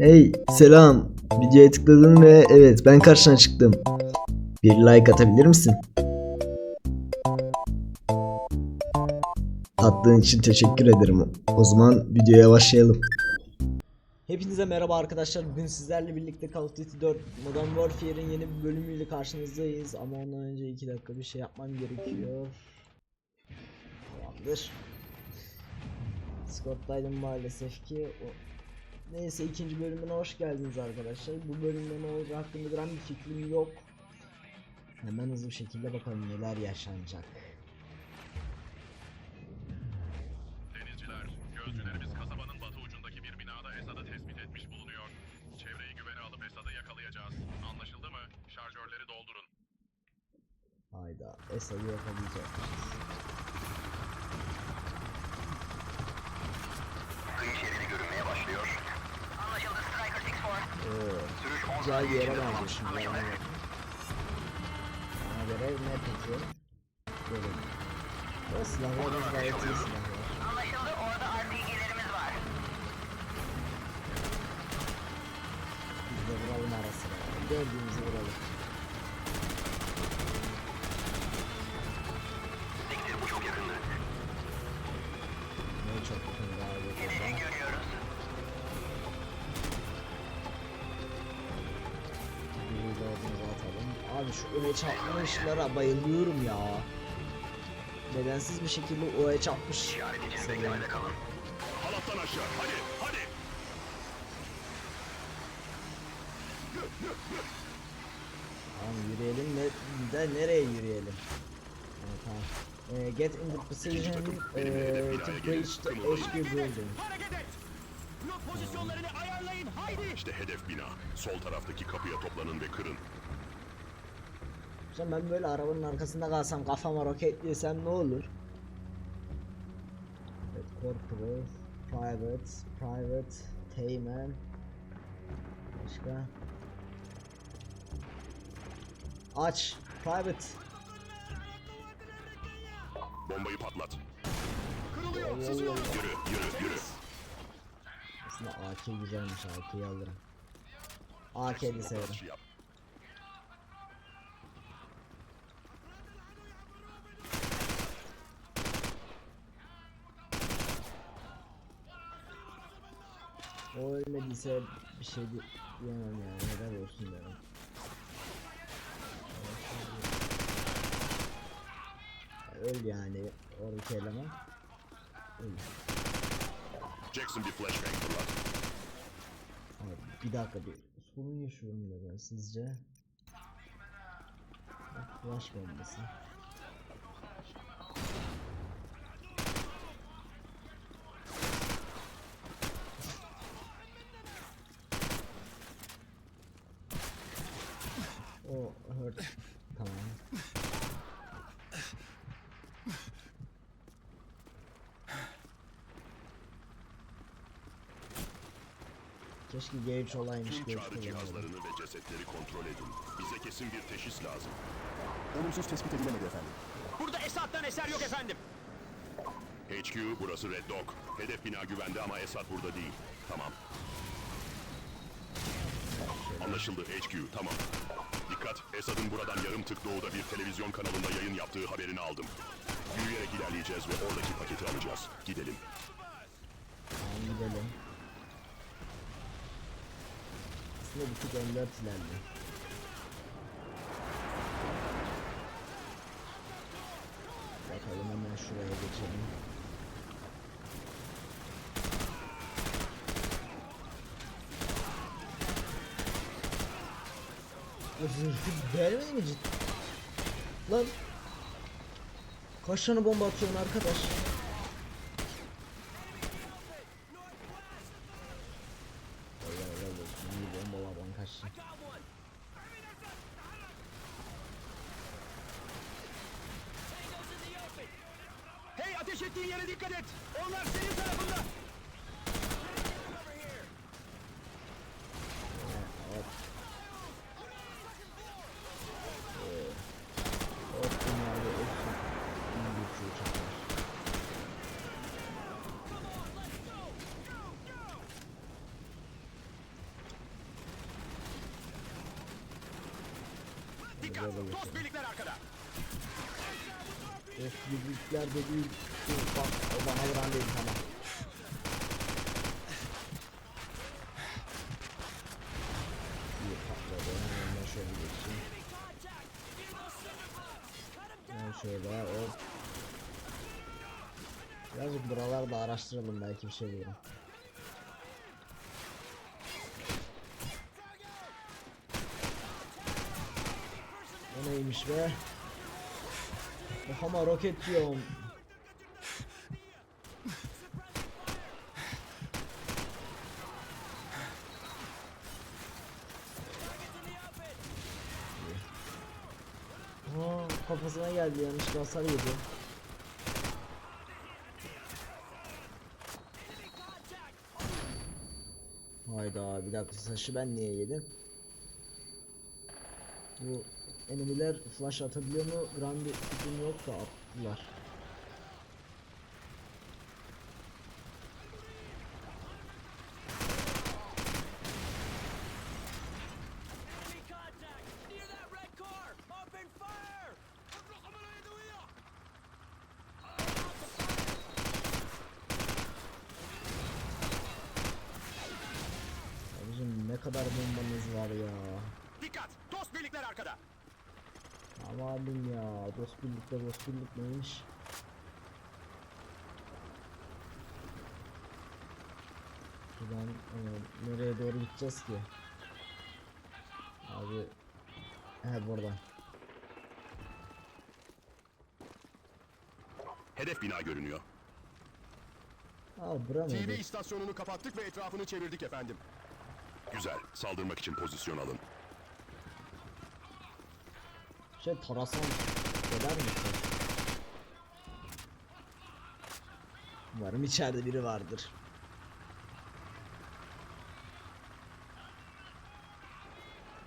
Hey selam. Videoya tıkladın ve evet ben karşına çıktım. Bir like atabilir misin? Attığın için teşekkür ederim. O zaman videoya başlayalım. Hepinize merhaba arkadaşlar. Bugün sizlerle birlikte Call of Duty 4 Modern Warfare'in yeni bir bölümüyle karşınızdayız. Ama ondan önce 2 dakika bir şey yapmam gerekiyor. Tamamdır. Discord'daydım maalesef ki. O... Neyse ikinci bölümüne hoş geldiniz arkadaşlar. Bu bölümde ne olacağı hakkında gram bir fikrim yok. Hemen hızlı bir şekilde bakalım neler yaşanacak. Denizciler, gözcülerimiz kasabanın batı ucundaki bir binada Esad'ı tespit etmiş bulunuyor. Çevreyi güvene alıp Esad'ı yakalayacağız. Anlaşıldı mı? Şarjörleri doldurun. Hayda Esad'ı yakalayacak. Güzel bir yere benziyor şimdi. Yani. Bana göre ne peki? Böyle. O silahlarımız gayet iyi silahlar. Anlaşıldı orada RPG'lerimiz var. Biz de vuralım ara sıra. Gördüğümüzü vuralım. Şu öne çarpmışlara bayılıyorum ya. Nedensiz bir şekilde öne çarpmış. İşaret için Seviyorum. beklemede kalın. Halattan aşağı, hadi, hadi! Tamam yürüyelim de, de nereye yürüyelim? Evet, tamam. Ee, get in the position ee, to breach the HQ building. Pozisyonlarını ayarlayın haydi! İşte hedef bina. Sol taraftaki kapıya toplanın ve kırın. Hocam ben böyle arabanın arkasında kalsam kafama roketlesem ne olur? Evet, corporal, private, private, teğmen. Başka? Aç, private. Bombayı patlat. Kırılıyor, Yürü, sızıyor! Yürü, yürü, yürü. Aslında AK güzelmiş, AK'yi alırım. AK'yi severim. Ölmediyse bir şey di- diyemem yani, helal olsun derim. Öl yani oradaki eleman. Öl. Jackson bir flashbang. Abi bir dakika bir sorun yaşıyorum da ben sizce. Flash bombası. O hurt. Tamam. Keşke gauge olaymış Tüm çağrı cihazlarını ve cesetleri kontrol edin. Bize kesin bir teşhis lazım. Olumsuz tespit edilemedi efendim. Burada Esad'dan eser yok efendim! HQ, burası Red Dog. Hedef bina güvende ama Esad burada değil. Tamam. Anlaşıldı HQ, tamam. Dikkat, Esad'ın buradan yarım tık doğuda bir televizyon kanalında yayın yaptığı haberini aldım. Yürüyerek ilerleyeceğiz ve oradaki paketi alacağız. Gidelim. Gidelim. Bir tık önder ilerli. Bakalım hemen şuraya geçelim. Zırhı vermedi mi cidden? Lan Kaç tane bomba atıyorsun arkadaş? Allah Allah olsun iyi bombalardan kaçtın. Hey ateş ettiğin yere dikkat et! Onlar senin tarafında! Hop. Ee, Hop bunlar da olsun. İyi geçiyor çakar. Dikkat! Buraya da Dost geçelim. birlikler arkada. Of birlikler de değil. Bak o bana vuran değil tamam. Bir patladı. Hemen şöyle geçeyim. Ben şöyle hop. Birazcık buralarda araştıralım belki bir şey bulurum. O neymiş be? Kafama roket yiyorum. Aa, kafasına geldi yanlışlıkla hasar yedi. Hayda bir dakika saçı ben niye yedim? Bu enemiler flash atabiliyor mu? Bir fikrim yok da attılar. Abim ya dost birlikte dost birlik neymiş? Şuradan e, nereye doğru gideceğiz ki? Abi He buradan. Hedef bina görünüyor. Aa bura TV istasyonunu kapattık ve etrafını çevirdik efendim. Güzel. Saldırmak için pozisyon alın. Şey tarasan eder misin? Umarım içeride biri vardır.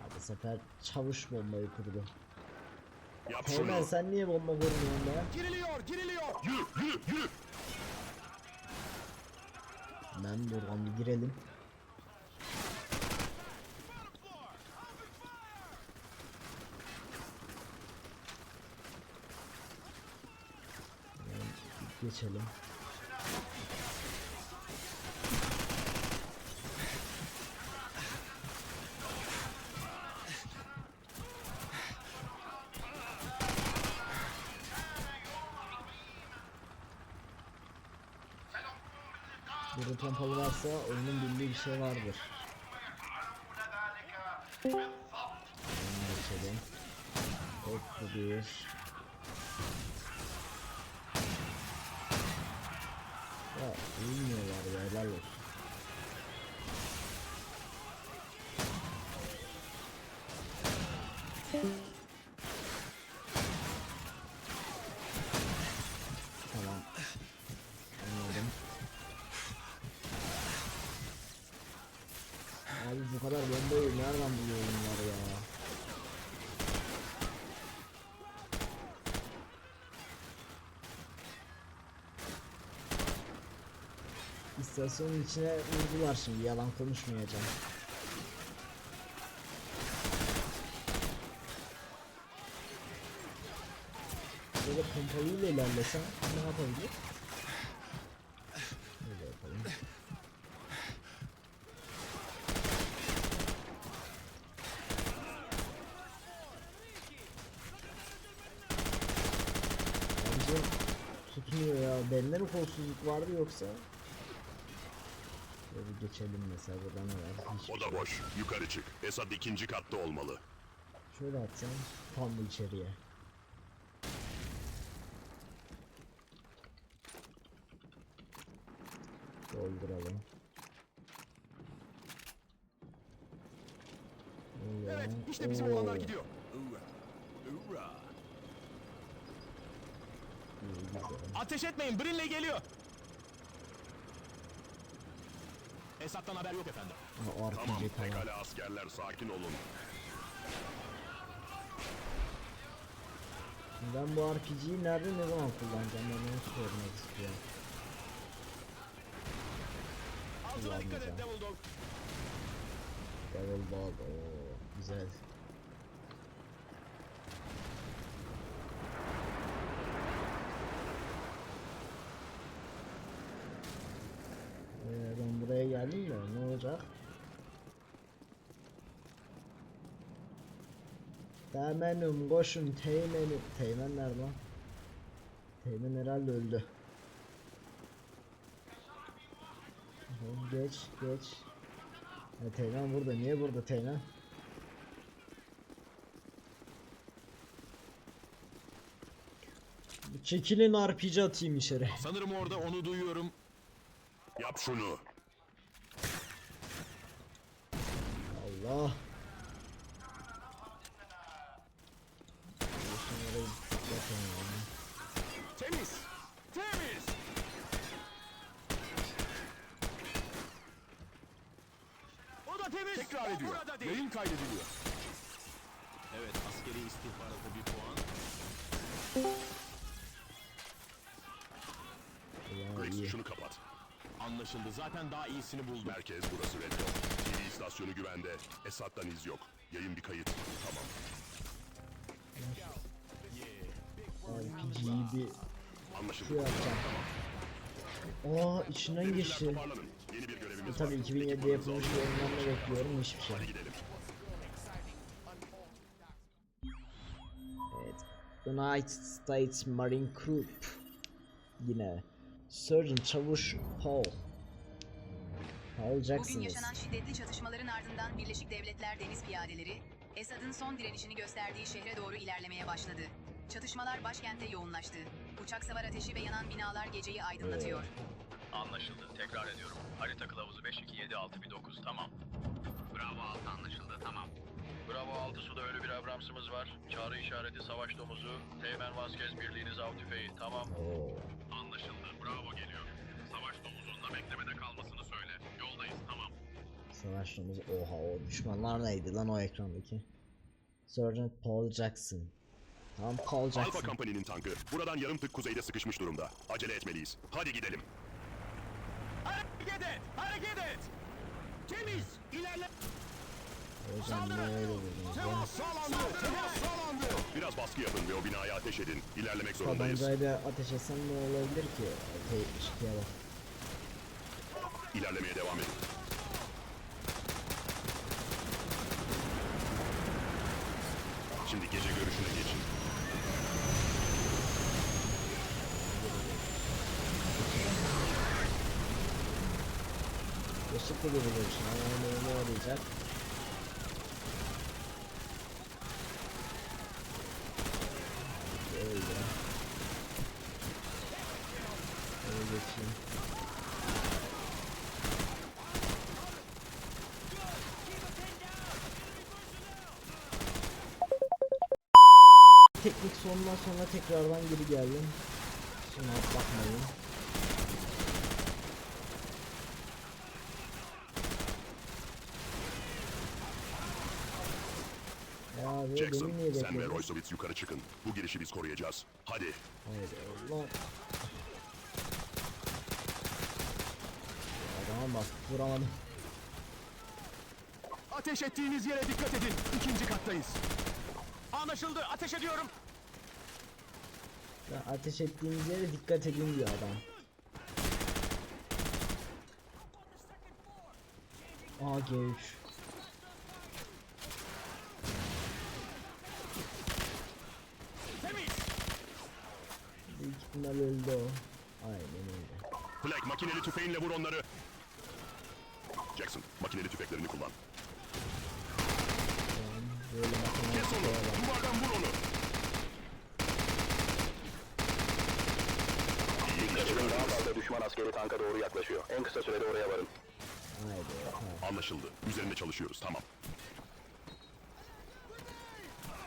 Ya bu sefer çavuş bombayı kurdu. Yap Hemen şunu. sen niye bomba kurmuyorsun be? Giriliyor, giriliyor. Yürü, yürü, yürü. Ben buradan bir girelim. Yani Geçelim. Burada pompalı varsa oyunun bildiği bir şey vardır. Geçelim. Hop bu bir. Ya uyumuyorlar be helal olsun. Tamam. İstasyonun içine vurdular şimdi yalan konuşmayacağım. Böyle pompalıyla ilerlesem ne yapabilir? Böyle yapalım. Bence tutmuyor ya. Bende mi kolsuzluk vardı yoksa? Geçelim mesela burada ne var? Hiçbir O şey da boş. Yukarı çık. Esad ikinci katta olmalı. Şöyle atsam tam bu içeriye. Dolduralım. Evet, işte bizim oo. olanlar gidiyor. Ateş etmeyin, Brinley geliyor. Esat'tan haber yok efendim. RPG Tamam, tamam. pekala askerler sakin olun. Ben bu RPG'yi nerede ne zaman kullanacağım ben onu sormak istiyorum. Altına dikkat et. Devil Dog. Devil Dog ooo güzel. Teğmenim koşun teğmenim. Teğmen nerede lan? Teğmen herhalde öldü. Geç geç. Ya Teğmen burada. Niye burada Teğmen? Çekilin RPG atayım içeri. Sanırım orada onu duyuyorum. Yap şunu. Allah. Temiz. Temiz. O da temiz. Tekrar ediyor. burada değil. Yayın kaydediliyor. Evet askeri istihbarata bir puan. İyi. şunu kapat. Anlaşıldı. Zaten daha iyisini buldum. Merkez burası Red Dot. İstasyonu güvende. Esat'tan iz yok. Yayın bir kayıt. Tamam. RPG'yi bir Anlaşıldı. şey yapacağım. Aa içinden Denizciler geçti. toparlanın. Yeni bir görevimiz var. Tabii 2007'de Ekipmanınızı yapılmış alın. bir oyundan da bekliyorum hiçbir şey. Hadi gidelim. Evet. United States Marine Group. Yine. Surgeon Çavuş Paul. Paul Bugün yaşanan şiddetli çatışmaların ardından Birleşik Devletler Deniz Piyadeleri, Esad'ın son direnişini gösterdiği şehre doğru ilerlemeye başladı. Çatışmalar başkente yoğunlaştı. Uçak savar ateşi ve yanan binalar geceyi aydınlatıyor. Anlaşıldı. Tekrar ediyorum. Harita kılavuzu 527619 tamam. Bravo 6 anlaşıldı tamam. Bravo 6 suda ölü bir Abrams'ımız var. Çağrı işareti savaş domuzu. Teğmen Vazquez birliğiniz av tüfeği tamam. Anlaşıldı. Bravo geliyor. Savaş domuzunla beklemede tamam. Savaştığımız oha o düşmanlar neydi lan o ekrandaki? Sergeant Paul Jackson. Tamam Paul Alfa Jackson. Company'nin tankı. Buradan yarım tık kuzeyde sıkışmış durumda. Acele etmeliyiz. Hadi gidelim. Hareket et. Hareket et. Temiz. İlerle. Hocam niye öyle vurdunuz? Temas sağlandı. Temas sağlandı. Biraz baskı yapın ve o binaya ateş edin. İlerlemek zorundayız. Tabancayla ateş etsem ne olabilir ki? Epey şıkıya bak. İlerlemeye devam edin. Şimdi gece görüşüne geçin. Işıklı gibi görüşün öyle ne olacak? Öyle. Öyle geçeyim. Sonundan sonra tekrardan geri geldim. Şuna bakmayın. Ya abi Jackson, beni niye sen ve? Roysovitz yukarı çıkın. Bu girişi biz koruyacağız. Hadi. Hayır Allah. Adama bak vuramadım. Ateş ettiğiniz yere dikkat edin. İkinci kattayız. Anlaşıldı. Ateş ediyorum. Ya ateş ettiğiniz yere dikkat edin diyor adam. Aa G3. Temiz. Büyük ihtimal öldü o. Aynen öyle. Flag makineli tüfeğinle vur onları. Jackson, makineli tüfeklerini kullan. Böyle matematik Kes onu. Duvardan vur onu. İş Daha fazla düşman askeri tanka doğru yaklaşıyor. En kısa sürede oraya varın. Anlaşıldı. Üzerinde çalışıyoruz. Tamam.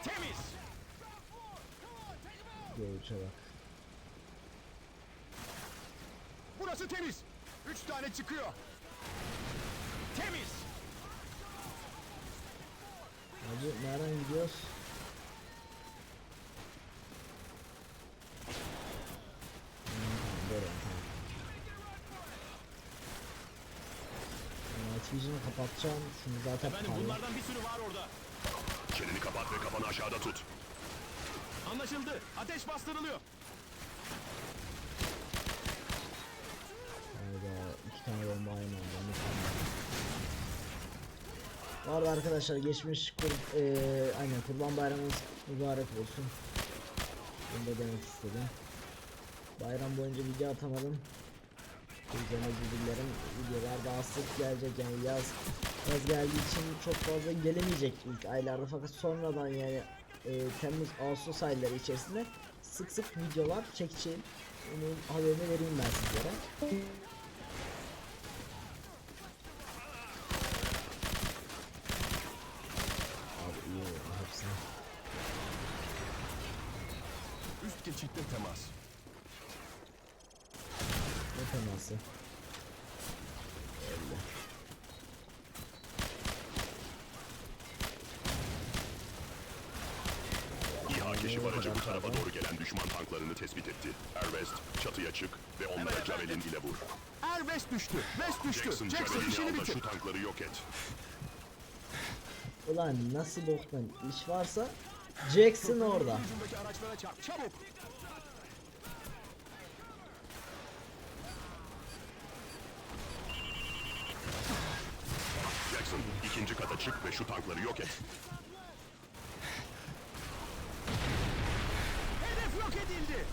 Temiz. G3'e bak. Burası temiz. Üç tane çıkıyor. Temiz. Hacı nereden gidiyoruz? Hmm, tamam, böyle tamam. Vision'ı kapatacağım. Şunu zaten Efendim parla- bunlardan bir sürü var orada. Çeneni kapat ve kafanı aşağıda tut. Anlaşıldı. Ateş bastırılıyor. Hayda iki tane bomba aynı anda. Bu arada arkadaşlar geçmiş kur, eee aynen kurban bayramınız mübarek olsun. Bunu da demek istedim. Bayram boyunca video atamadım. Dilerim. Videolar daha sık gelecek yani yaz yaz geldiği için çok fazla gelemeyecek ilk aylarda fakat sonradan yani e, Temmuz Ağustos ayları içerisinde sık sık videolar çekeceğim. Onun haberini vereyim ben sizlere. Abi iyi oldu hepsine. Üst geçitte temas. Ne teması? Öyle. Keşif aracı bu tarafa doğru gelen düşman tanklarını tespit etti. Erwest, çatıya çık ve onlara Javelin ile vur. Er West düştü. West düştü. Jackson, Jackson işini bitir. şu tankları yok et. Ulan nasıl boktan iş varsa Jackson orada. Ucundaki araçlara çarp. Çabuk. Jackson, ikinci kata çık ve şu tankları yok et. Yok edildi.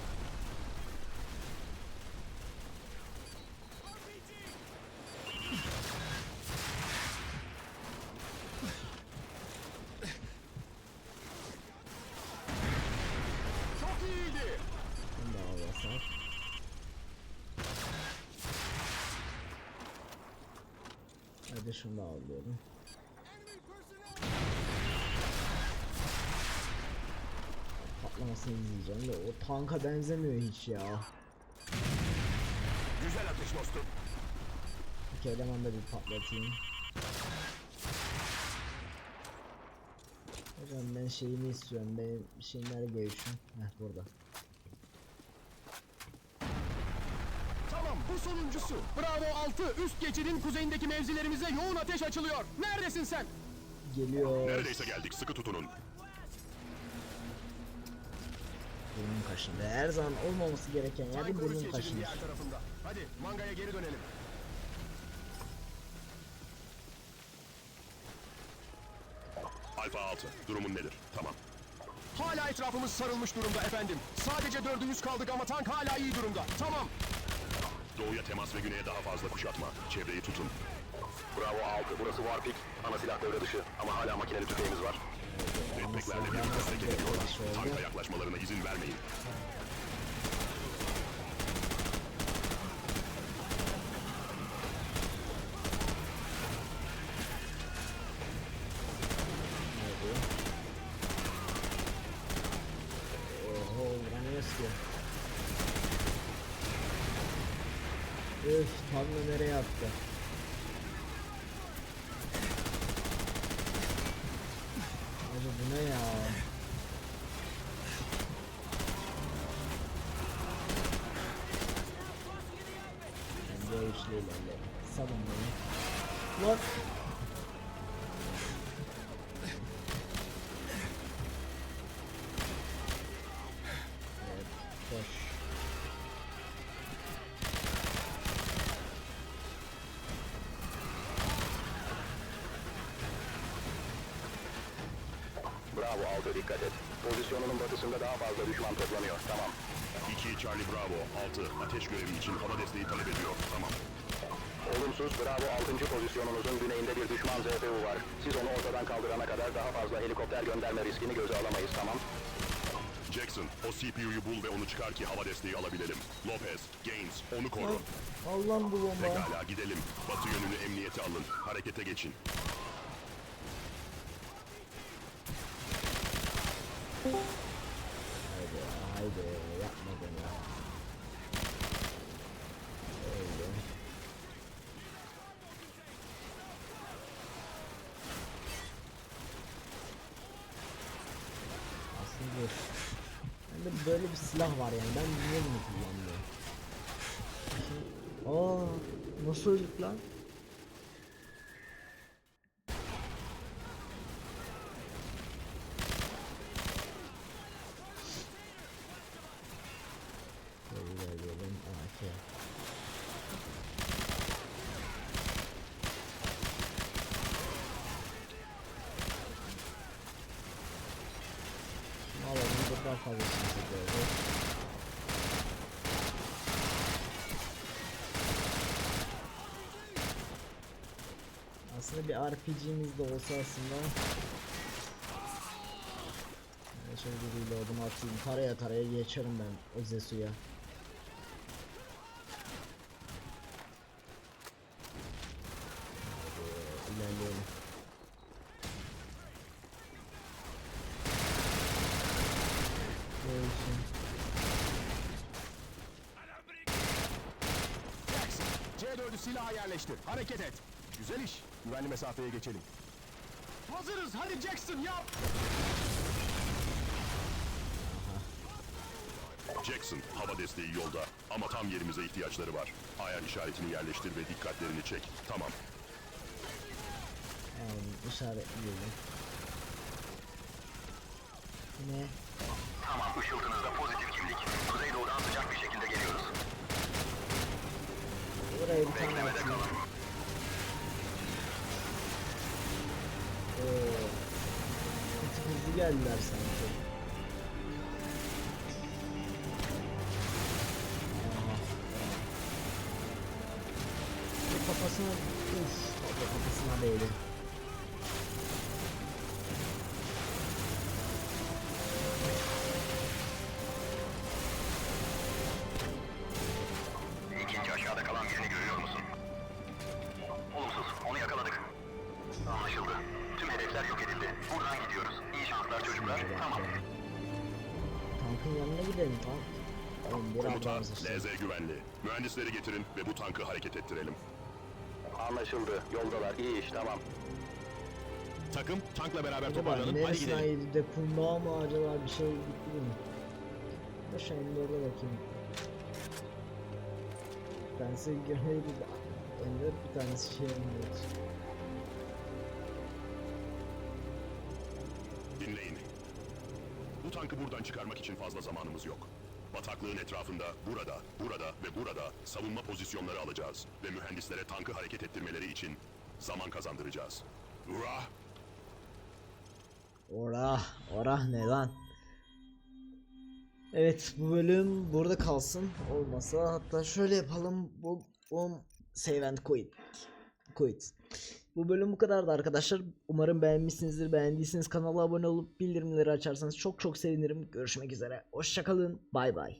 Çok iyiydi. Hadi şunu da alıyorum. Patlamasını izleyeceğim de o tanka benzemiyor hiç ya. Güzel atış dostum. İki eleman da bir patlatayım. Hocam ben şeyimi istiyorum. Benim şeyler göğüşüm. Heh burada. Tamam bu sonuncusu. Bravo 6. Üst geçidin kuzeyindeki mevzilerimize yoğun ateş açılıyor. Neredesin sen? Geliyor. Neredeyse geldik, sıkı tutunun. Burnum kaşındı. Her zaman olmaması gereken yerde burnum kaşınır. diğer tarafında. Hadi mangaya geri dönelim. Alfa 6, durumun nedir? Tamam. Hala etrafımız sarılmış durumda efendim. Sadece dördümüz kaldık ama tank hala iyi durumda. Tamam. Doğuya temas ve güneye daha fazla kuşatma. Çevreyi tutun. Bravo 6, burası Warpik. Ana silah devre dışı ama hala makineli tüfeğimiz var. Jetpacklerle birlikte hareket ediyorlar. Tanka yaklaşmalarına izin vermeyin. Oho vuramıyoruz ki. Öf tam da nereye attı? Abi bu ne ya? Ben de üçlü ilerlerim. Salın beni. Lan! Bravo 6, dikkat et. Pozisyonunun batısında daha fazla düşman toplanıyor. Tamam. 2 Charlie Bravo 6 ateş görevi için hava desteği talep ediyor. Tamam. Olumsuz, Bravo 6. pozisyonunuzun güneyinde bir düşman ZPU var. Siz onu ortadan kaldırana kadar daha fazla helikopter gönderme riskini göze alamayız, tamam? Jackson, o CPU'yu bul ve onu çıkar ki hava desteği alabilelim. Lopez, Gaines, onu koru. Allah'ım bu bomba. Pekala gidelim. Batı yönünü emniyete alın. Harekete geçin. Haydi haydi yapma beni ya. Öyle. Aslında. Bende böyle bir silah var yani ben niye bunu kullanmıyorum? Aa nasıl öldük lan? Böyle ilerleyelim. Aa, okey. daha fazla şans ediyoruz. Aslında bir RPG'miz de olsa aslında yani şöyle bir reload'umu atayım taraya taraya geçerim ben o Zesu'ya Hadi ilerleyelim Görüşüm. C4'ü silaha yerleştir. Hareket et. Güvenli mesafeye geçelim. Hazırız. Hadi Jackson yap. Jackson, hava desteği yolda ama tam yerimize ihtiyaçları var. Ayar işaretini yerleştir ve dikkatlerini çek. Tamam. Tamam işaretleyelim. Ne? Tamam, ışıltınızda pozitif kimlik. Kuzeydoğudan sıcak bir şekilde geliyoruz. Buraya bir tane atayım. Oo. Hızlı geldiler sanki. Kafasına uf kafasına değdi. Gidelim bir Komutan, adamız işte. LZ güvenli. Mühendisleri getirin ve bu tankı hareket ettirelim. Anlaşıldı. Yoldalar. İyi iş, tamam. Takım tankla beraber toparlanın. Hadi gidelim. ayırdı de kundağa mı acaba bir şey gitti mi? Da şimdi orada bakayım. Ben size görmeydi de Ender bir tanesi şey yapmıyor. Tankı buradan çıkarmak için fazla zamanımız yok. Bataklığın etrafında, burada, burada ve burada savunma pozisyonları alacağız. Ve mühendislere tankı hareket ettirmeleri için zaman kazandıracağız. Hurra! Ora, ora ne lan? Evet bu bölüm burada kalsın. Olmasa hatta şöyle yapalım. Bu, bu save and quit. Quit. Bu bölüm bu kadardı arkadaşlar. Umarım beğenmişsinizdir. Beğendiyseniz kanala abone olup bildirimleri açarsanız çok çok sevinirim. Görüşmek üzere. Hoşçakalın. Bay bay.